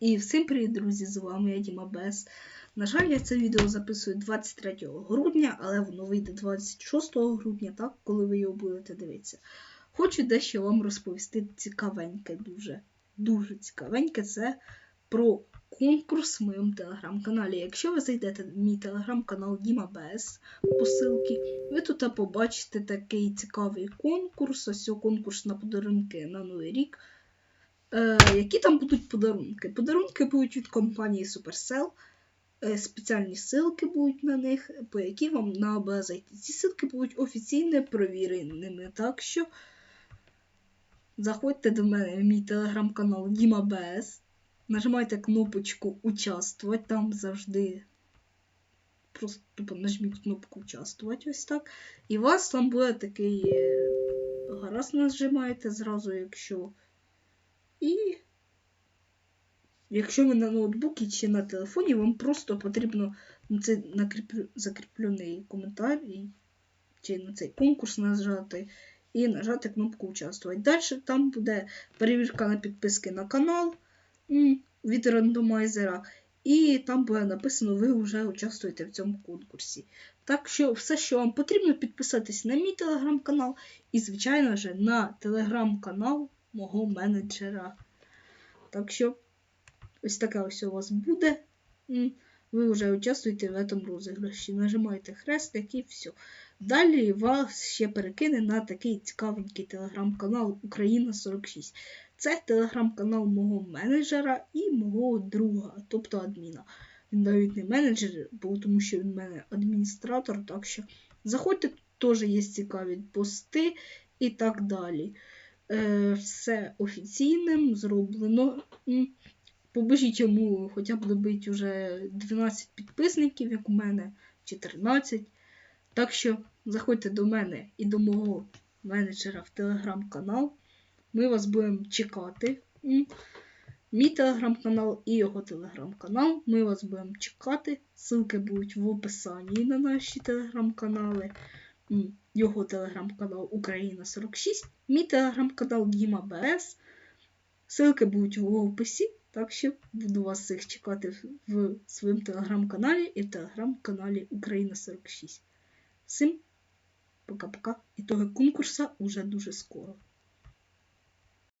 І всім привіт, друзі! З вами я Діма Бес. На жаль, я це відео записую 23 грудня, але воно вийде 26 грудня, так, коли ви його будете дивитися. Хочу дещо вам розповісти цікавеньке, дуже дуже цікавеньке. Це про конкурс в моєму телеграм-каналі. Якщо ви зайдете в мій телеграм-канал Діма Бес по ссылці, ви тут побачите такий цікавий конкурс. Ось конкурс на подарунки на Новий рік. Е, які там будуть подарунки? Подарунки будуть від компанії Supercell. Е, спеціальні ссылки будуть на них, по які вам треба зайти. Ці ссылки будуть офіційно провіреними. Так що заходьте до мене в мій телеграм-канал БС. Нажимайте кнопочку Участвувати. Там завжди просто тупо нажміть кнопку Участвувати. Ось так. І у вас там буде такий е, гаразд нажимаєте зразу, якщо. І якщо ви на ноутбуці чи на телефоні, вам просто потрібно на цей закріплений коментар чи на цей конкурс нажати і нажати кнопку Участвувати. Далі там буде перевірка на підписки на канал від рандомайзера. І там буде написано, ви вже участвуєте в цьому конкурсі. Так що все, що вам потрібно, підписатись на мій телеграм-канал і, звичайно ж, на телеграм-канал мого менеджера. Так що, ось таке ось у вас буде. Ви вже участвуєте в цьому розіграші. Нажимаєте хрестик і все. Далі вас ще перекине на такий цікавенький телеграм-канал Україна 46. Це телеграм-канал мого менеджера і мого друга, тобто адміна. Він навіть не менеджер, бо тому що він в мене адміністратор. Так що заходьте, теж є цікаві пости і так далі. Е, Все офіційним зроблено. Побажіть йому хоча б добити вже 12 підписників, як у мене, чи 13. Так що заходьте до мене і до мого менеджера в телеграм-канал. Ми вас будемо чекати. Мій телеграм-канал і його телеграм-канал. Ми вас будемо чекати. Ссылки будуть в описанні на наші телеграм-канали. Його телеграм-канал Україна 46, мій телеграм-канал Діма БС. Ссылки будуть в описі. Так що буду вас всіх чекати в своєму телеграм-каналі і в телеграм-каналі Україна 46. Всім пока-пока. Ітоги конкурсу уже дуже скоро.